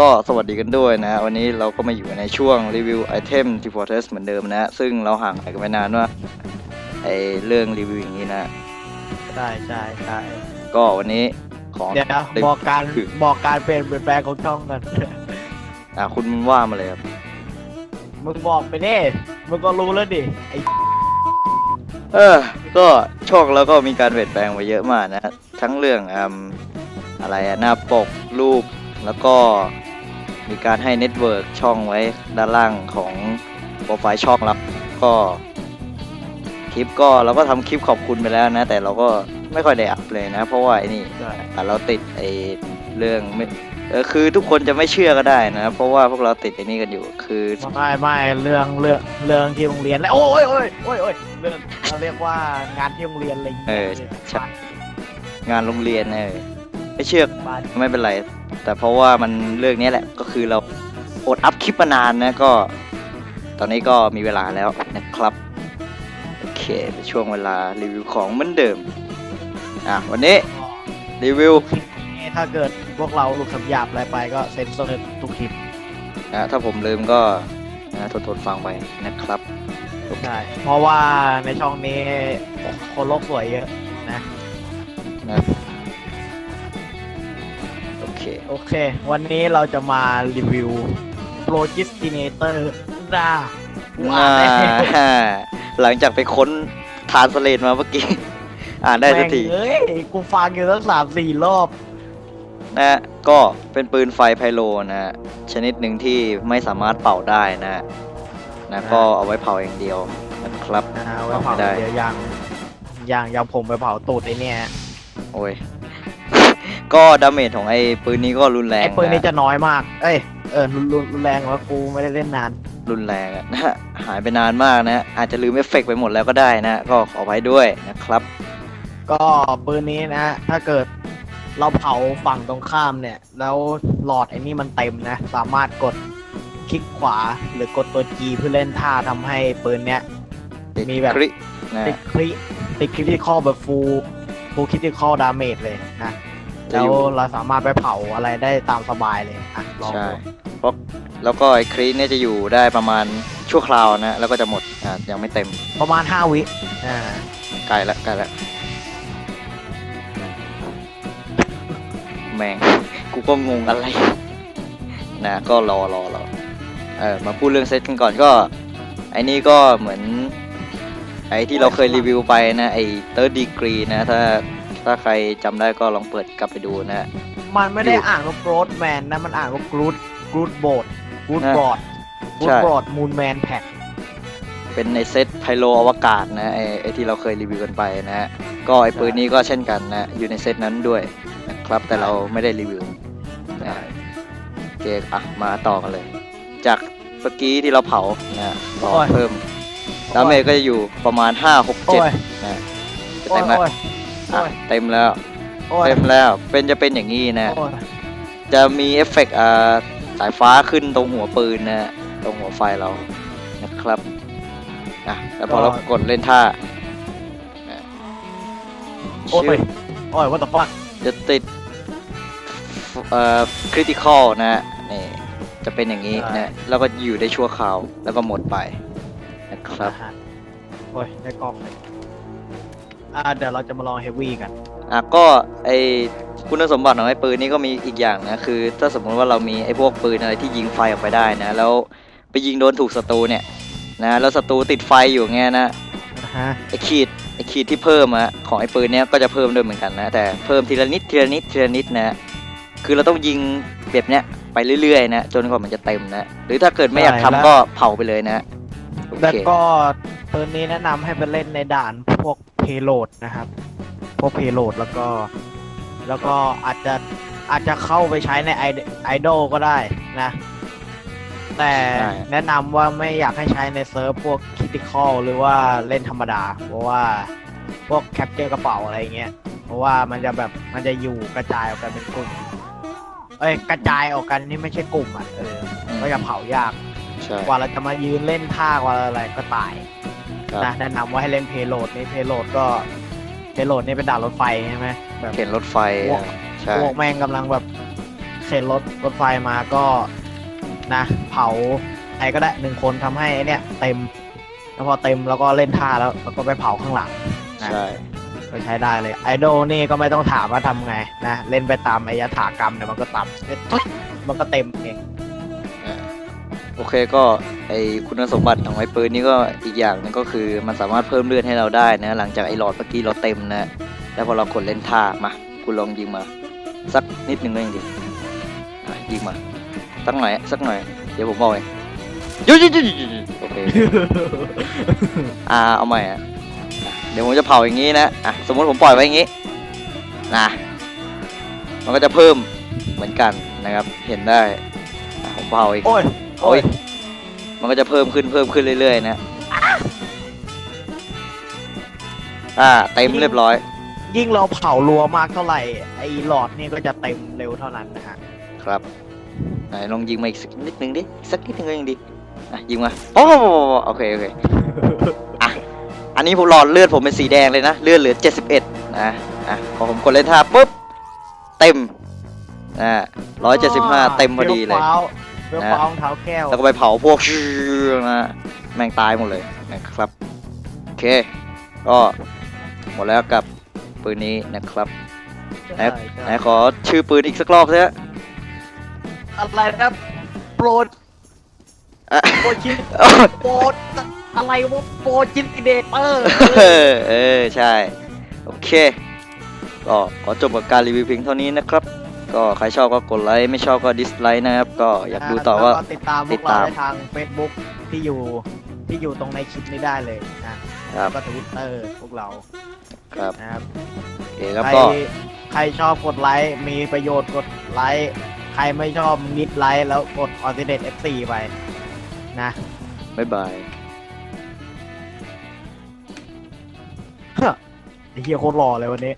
ก็สวัสดีกันด้วยนะ วันนี้เราก็มาอยู่ในช่วงรีวิวไอเทมที่ Fortress เหมือนเดิมนะ ซึ่งเราห่างหายกันไปนานว่าไอเรื่องรีวิวอย่างนี้นะ ใช่ใช่ใช่ก็วันนี้ของเดี๋ยวนะเต็มบอกการคือบอกการเปลี่ยนเปลี่ยนแปลงของช่องกัน อะคุณว่ามาเลยครับมึงบอกไปดิมึงก็รู้แล้วดิไอ้เออ ก็ช่องแล้วก็มีการเปลี่ยนแปลงไปเยอะมากนะ ทั้งเรื่องอืมอะไรอะหน้าปกรูป แล้วก็มีการให้เน็ตเวิร์กช่องไว้ด้านล่างของโปรไฟล์ช่องแล้วก็คลิปก็เราก็ทำคลิปขอบคุณไปแล้วนะ แต่เราก็ไม่ค่อยได้อัพเลยนะ เพราะว่าไอ้นี่อะเราติดไอ้เรื่องไม่เออคือทุกคนจะไม่เชื่อก็ได้นะ เพราะว่าพวกเราติดไอ้นี่กันอยู่ คือไม่ไม่เรื่องเรื่องเรื่องที่โรงเรียนแล้วโอ้ยโอ้ยโอ้ยโอ้ยเรื่องเราเรียกว่างานที่โรงเรียนอะไรอย่างเงี้ยเออใช่งานโรงเรียนเออ ไม่เชื่อบ้านไม่เป็นไร แต่เพราะว่ามันเรื่องนี้แหละก็คือเราอดอัพคลิปมานานนะก็ ตอนนี้ก็มีเวลาแล้วนะครับ โอเคเป็นช่วงเวลารีวิวของเหมือนเดิม อะ วันนี้รีวิวถ้าเกิดพวกเราหลุดคำหยาบอะไรไปก็เซ็นเซอร์ทุกคลิปอะถ้าผมลืมก็นะทนทนๆฟังไปนะครับใช่เพราะว่าในช่องนี้คนโลกสวยเยอะนะนะ โอเคโอเค วันนี้เราจะมารีวิว Procrastinator ดาว่าอ่าหลังจากไปค้นทานสเลดมาเมื่อกี้ อ่านได้สักทีแม่งเอ้ย กูฟังอยู่ตั้งสามสี่รอบ นะฮะก็เป็นปืนไฟไพโลนะฮะชนิดหนึ่งที่ไม่สามารถเป่าได้นะฮะนะก็เอาไว้เผาอย่างเดียวนะครับนะฮะไว้เผาไม่ได้เดี๋ยวอย่างอย่างอย่างผมไปเผาตูดไอเนี่ย โอ้ย ก็ดาเมจของไอ้ปืนนี้ก็รุนแรงไอปืนนี้นะจะน้อยมาก เอ้ย เออรุนรุนรุนแรงว่ากูไม่ได้เล่นนาน รุนแรงอะนะฮะหายไปนานมากนะ อาจจะลืมเอฟเฟกต์ไปหมดแล้วก็ได้นะ ก็ขออภัยด้วยนะครับ ก็ปืนนี้นะ ถ้าเกิดเราเผาฝั่งตรงข้ามเนี่ย แล้วหลอดไอ้นี่มันเต็มนะ สามารถกดคลิกขวาหรือกดตัว G เพื่อเล่นท่าทำให้ปืนเนี้ยติดมีแบบ ครินะติดคริติดคริติคอลแบบฟูฟูคริติคอลดาเมจเลยนะจะ แล้อวยู่เราสามารถไปเผาอะไรได้ตามสบายเลยอะลองใช่ดูเพราะแล้วก็ไอ้คริเนี่ยจะอยู่ได้ประมาณชั่วคราวนะ แล้วก็จะหมดอ่ายังไม่เต็มประมาณ 5 วิอ่าใกล้ละใกล้ละแมงกูก็งงอะไร นะ ก็รอรอรอเออมาพูดเรื่องเซตกันก่อนก็ไอ้นี่ก็เหมือน ไอ้ที่เราเคยรีวิวไปนะ ไอ้เตอร์ดีกรีนะ ถ้า ถ้าใครจำได้ก็ลองเปิดกลับไปดูนะมันไม่ได้อยู่อ่านว่าโกรดแมนนะ มันอ่านว่ากรูดกรูดโบดกรูดนะบอดกรูใช่ดบอดมูนแมนแพ็คเป็นในเซตไพโลอวกาศนะไอ้ไอ้ที่เราเคยรีวิวกันไปนะฮะ ก็ไอ้ปืนนี้ก็เช่นกันนะ อยู่ในเซตนั้นด้วยนะครับ แต่เราไม่ได้รีวิวนะโอเคอะมาต่อกันเลย จากเมื่อกี้ที่เราเผานะต่อเพิ่มดาเมจก็จะอยู่ประมาณ 5 6โอ้ย7นะจะโอ้เต็ยมแล้วโอ้ยอะ โอ้ย เต็มแล้ว โอ้ยเต็มแล้ว เป็นจะเป็นอย่างนี้นะ โอ้ยจะมีเอฟเฟกต์อ่าสายฟ้าขึ้นตรงหัวปืนนะฮะตรงหัวไฟเรานะครับอะแล้วพอเรากดเล่นท่านะโอ้ยชื่อโอ้ยว่าแต่ฟักจะติดเอ่อคริติคอลนะฮะนี่จะเป็นอย่างนี้นะแล้วก็อยู่ได้ชั่วคราวแล้วก็หมดไปนะครับ โอ้ยได้กล้องเลย อ่าเดี๋ยวเราจะมาลองเฮฟวี่กัน อะก็ไอคุณสมบัติของไอ้ปืนนี้ก็มีอีกอย่างนะคือ ถ้าสมมติว่าเรามีไอ้พวกปืนอะไรที่ยิงไฟออกไปได้นะแล้วไปยิงโดนถูกศัตรูเนี่ยนะแล้วศัตรูติดไฟอยู่เงี้ยนะนะฮะ ไอ้ขีดไอ้ขีดที่เพิ่มอะของไอ้ปืนเนี้ยก็จะเพิ่มด้วยเหมือนกันนะแต่เพิ่มทีละนิดทีละนิดทีละนิดนะคือเราต้องยิงแบบเนี้ยไปเรื่อยๆนะจนกว่ามันจะเต็มนะหรือถ้าเกิดไม่อยากทำก็เผาไปเลยนะโอ แล้วเคก็ปืนนี้แนะนำให้ไปเล่นในด่านพวกเพโลดนะครับ พวกเพโลดแล้วก็ แล้วก็อาจจะอาจจะเข้าไปใช้ในไอไอดอลก็ได้นะ แต่แนะนำว่าไม่อยากให้ใช้ในเซิร์ฟพวกคิติคอลหรือว่าเล่นธรรมดา เพราะว่าพวกแคปเจอร์กระเป๋าอะไรเงี้ย เพราะว่ามันจะแบบมันจะอยู่กระจายออกกันเป็นกลุ่ม เอ้ยกระจายออกกันนี่ไม่ใช่กลุ่มอะเออ ก็จะเผายาก ใช่ กว่าเราจะมายืนเล่นท่ากว่าอะไรก็ตายครับ นะแนะนำว่าให้เล่นเพโลดนี่เพโลดก็เพโลดนี่เป็นด่านรถไฟใช่ไหมแบบ เข็นรถไฟพวกอะใช่ พวกแม่งกำลังแบบเข็นรถรถไฟมาก็นะ เผาใครก็ได้หนึ่งคนทำให้ไอ้เนี่ย เต็มแล้วพอเต็มแล้วก็เล่นท่าแล้วแล้วก็ไปเผาข้างหลัง นะ ใช่ ก็ใช้ได้เลยไอดอลนี่ก็ไม่ต้องถามว่าทำไงนะ เล่นไปตามไอยถากรรมเนี่ยมันก็ตามเล่นตุ๊ดมันก็เต็มเอง โอเคก็ไอคุณสมบัติของไอ้ปืนนี้ก็อีกอย่างนึงก็คือมันสามารถเพิ่มเลือดให้เราได้นะหลังจากไอหลอดเมื่อกี้เราเต็มนะแล้วพอเรากดเล่นท่ามาคุณลองยิงมา สักนิดหนึ่งก็ยังดียิงมาสักหน่อยสักหน่อยเดี๋ยวผมบอกเองยุดหยุยยุยโอเคอ่าเอาใหม่อะเดี๋ยวผมจะเผาอย่างนี้นะอะสมมติผมปล่อยไว้อย่างนี้นะมันก็จะเพิ่มเหมือนกันนะครับเห็นได้ผมเผาอีก โอ้ยโอ้ย มันก็จะเพิ่มขึ้นเพิ่มขึ้นเรื่อยๆนะอ่าเต็มเรียบร้อย ยิ่งเราเผารัวมากเท่าไหร่ ไอหลอดนี่ก็จะเต็มเร็วเท่านั้นนะฮะครับไหนลองยิงมาอีกสักนิดนึงดิสักนิดนึงก็ยังดีอะยิงมาโอ้โหโอเคโอเคอะอันนี้ผมหลอดเลือดผมเป็นสีแดงเลยนะเลือดเหลือ 71นะอะพอผมกดเล่นท่าปุ๊บเต็มอ่า175 เต็มพอดีเลย เฟื่องฟ้าวเฟื่องฟ้าวรองเท้าแก้วแล้วก็ไปเผาพวกชื่อนะแม่งตายหมดเลยนะครับโอเค ก็หมดแล้วกับปืนนี้นะครับใช่ใช่ไหนขอชื่อปืนอีกสักรอบสิฮะอะไรนะครับโปรดอะโปรชินโอ้ยโปรดอะไรวะโปรจินเดเตอร์เออเออใช่ โอเค ก็ขอจบกับการรีวิวเพียงเท่านี้นะครับ ก็ใครชอบก็กดไลค์ไม่ชอบก็ดิสไลค์นะครับก็อยากดูต่อก็ติดตามพติวดกเราตาม ได้ทาง Facebook ที่อยู่ที่อยู่ตรงในคลิปนี้ได้เลยนะคแล้รัวบก็ทวิตเตอร์พวกเราครับนะครับโอเคครับใครก็ใครชอบกดไลค์มีประโยชน์กดไลค์ใครไม่ชอบมิดไลค์แล้วกดออ t ิเดต F4 ไปนะ บ๊ายบาย ไอ้เฮียโคตรหล่อเลยวันนี้